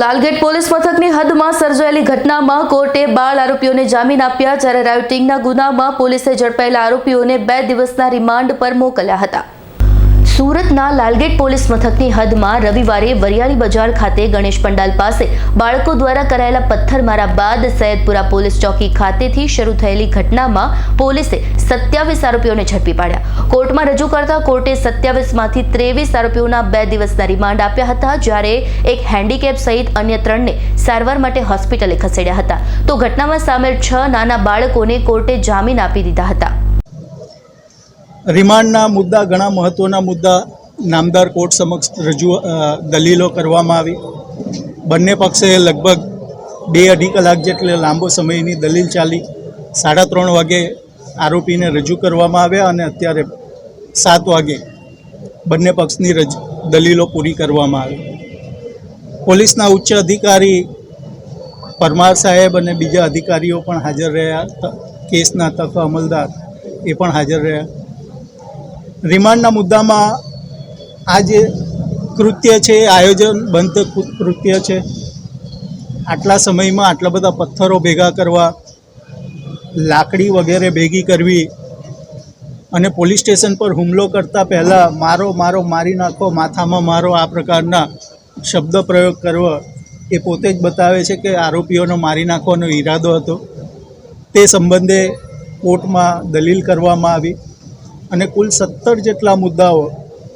Lalgate police મથકની હદમાં સર્જાયેલી ઘટનામાં કોર્ટે બાળ આરોપીઓને જામીન આપ્યા, જ્યારે રાયોટિંગના ગુનામાં પોલીસે ઝડપાયેલા આરોપીઓને બે દિવસના રિમાન્ડ પર મોકલ્યા હતા. સુરતના લાલગેટ પોલીસ મથકની હદમાં રવિવારે વરિયાળી બજાર ખાતે ગણેશ પંડાલ પાસે બાળકો દ્વારા કરાયેલા પથ્થરમારા બાદ સૈયદપુરા પોલીસ ચોકી ખાતેથી શરૂ થયેલી ઘટનામાં પોલીસે સત્યાવીસ આરોપીઓને ઝડપી પાડ્યા. કોર્ટમાં રજૂ કરતા કોર્ટે સત્યાવીસમાંથી ત્રેવીસ આરોપીઓના બે દિવસના રિમાન્ડ આપ્યા હતા, જ્યારે એક હેન્ડીકેપ સહિત અન્ય ત્રણને સારવાર માટે હોસ્પિટલે ખસેડ્યા હતા. તો ઘટનામાં સામેલ છ નાના બાળકોને કોર્ટે જામીન આપી દીધા હતા. રિમાન્ડના મુદ્દા, ઘણા મહત્ત્વના મુદ્દા નામદાર કોર્ટ સમક્ષ રજૂ દલીલો કરવામાં આવી. બંને પક્ષે લગભગ બે અઢી કલાક જેટલે લાંબો સમયની દલીલ ચાલી. સાડા ત્રણ વાગે આરોપીને રજૂ કરવામાં આવ્યા અને અત્યારે સાત વાગે બંને પક્ષની રજ, દલીલો પૂરી કરવામાં આવી. પોલીસના ઉચ્ચ અધિકારી પરમાર સાહેબ અને બીજા અધિકારીઓ પણ હાજર રહ્યા. કેસના તક અમલદાર એ પણ હાજર રહ્યા. રિમાન્ડના મુદ્દામાં આ જે કૃત્ય છે એ આયોજનબંધ કૃ- કૃત્ય છે. આટલા સમયમાં આટલા બધા પથ્થરો ભેગા કરવા, લાકડી વગેરે ભેગી કરવી અને પોલીસ સ્ટેશન પર હુમલો કરતાં પહેલાં મારો મારો, મારી નાખો, માથામાં મારો આ પ્રકારના શબ્દ પ્રયોગ કરવો એ પોતે જ બતાવે છે કે આરોપીઓનો મારી નાખવાનો ઈરાદો હતો. તે સંબંધે કોર્ટમાં દલીલ કરવામાં આવી. અને કુલ સત્તર જેટલા મુદ્દાઓ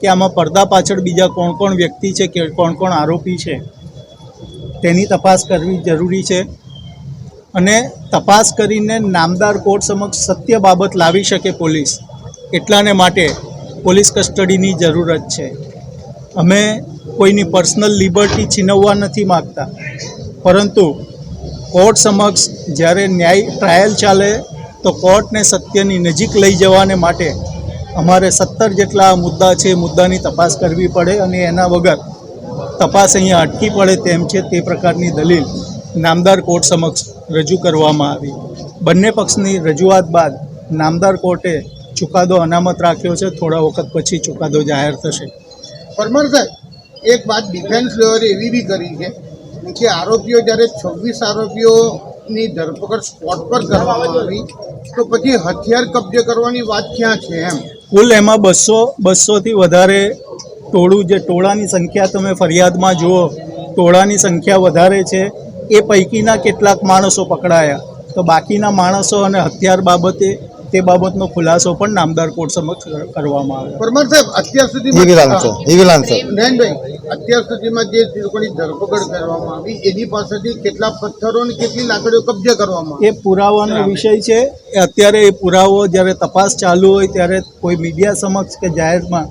કે આમાં પડદા પાછળ બીજા કોણ કોણ વ્યક્તિ છે કે કોણ કોણ આરોપી છે, તેની તપાસ કરવી જરૂરી છે. અને તપાસ કરીને નામદાર કોર્ટ સમક્ષ સત્ય બાબત લાવી શકે પોલીસ, એટલાને માટે પોલીસ કસ્ટડીની જરૂરત છે. અમે કોઈની પર્સનલ લિબર્ટી છીનવવા નથી માગતા, પરંતુ કોર્ટ સમક્ષ જ્યારે ન્યાય ટ્રાયલ ચાલે, તો કોર્ટને સત્યની નજીક લઈ જવાને માટે અમારે સત્તર જેટલા મુદ્દા છે મુદ્દાની તપાસ કરવી પડે અને એના વગર તપાસ અહીંયા અટકી પડે તેમ છે, તે પ્રકારની દલીલ નામદાર કોર્ટ સમક્ષ રજૂ કરવામાં આવી. બંને પક્ષની રજૂઆત બાદ નામદાર કોર્ટે ચુકાદો અનામત રાખ્યો છે, થોડા વખત પછી ચુકાદો જાહેર થશે. પરમાર સાહેબ, એક વાત ડિફેન્સ લેવલે એવી બી કરી છે, કે આરોપીઓ જ્યારે છવ્વીસ આરોપીઓની ધરપકડ સ્પોટ પર કરવામાં આવી, તો પછી હથિયાર કબજે કરવાની વાત ક્યાં છે એમ? કુલ એમાં બસો, બસોથી વધારે ટોળું જે ટોળાની સંખ્યા તમે ફરિયાદમાં જુઓ, ટોળાની સંખ્યા વધારે છે. એ પૈકીના કેટલાક માણસો પકડાયા. તો બાકીના માણસો અને હથિયાર બાબતે તે બાબતનો ખુલાસો પણ નામદાર કોર્ટ સમક્ષ કરવામાં આવ્યો. પરમાર સાહેબ અત્યાર નયનભાઈ અત્યાર સુધીમાં જે લોકોની ધરપકડ કરવામાં આવી એની પાસેથી કેટલા પથ્થરો અને કેટલી લાકડીઓ કબજે કરવામાં આવી એ પુરાવાનો વિષય છે. અત્યારે એ પુરાવો જ્યારે તપાસ ચાલુ હોય ત્યારે કોઈ મીડિયા સમક્ષ કે જાહેરમાં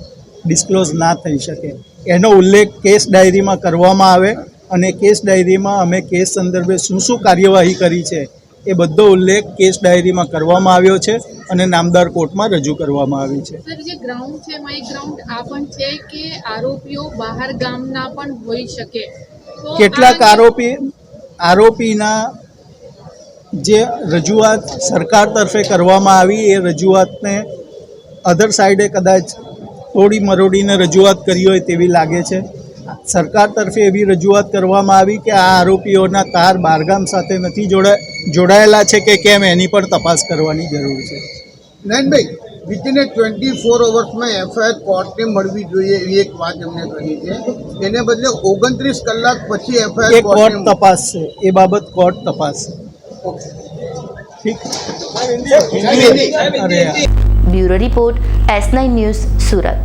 ડિસ્ક્લોઝ ના થઈ શકે. એનો ઉલ્લેખ કેસ ડાયરીમાં કરવામાં આવે અને કેસ ડાયરીમાં અમે કેસ સંદર્ભે શું શું કાર્યવાહી કરી છે એ બધો ઉલ્લેખ કેસ ડાયરીમાં કરવામાં આવ્યો છે અને નામદાર કોર્ટમાં રજૂ કરવામાં આવી છે. સર જે ગ્રાઉન્ડ છે એમાં એક ગ્રાઉન્ડ આ પણ છે કે આરોપીઓ બહાર ગામના પણ હોઈ શકે. કેટલાક આરોપી આરોપીના જે રજૂઆત સરકાર તરફે કરવામાં આવી એ રજૂઆતને અધર સાઈડે કદાચ તોડી મરોડીને રજૂઆત કરી હોય તેવી લાગે છે. સરકાર તરફે એવી રજૂઆત કરવામાં આવી કે આ આરોપીઓના તાર બારગામ સાથે નથી જોડા જોડાયેલા છે કે કેમ એની પણ તપાસ કરવાની જરૂર છે. નયનભાઈ વિધિન ટ્વેન્ટી ફોર અવર્સમાં એફઆઈઆર કોર્ટને મળવી જોઈએ એવી એક વાત એમને કહી છે. એને બદલે ઓગણત્રીસ કલાક પછી એફઆઈઆર કોર્ટ તપાસ છે. એ બાબત કોર્ટ તપાસ ઠીક? Bureau report S nine news Surat.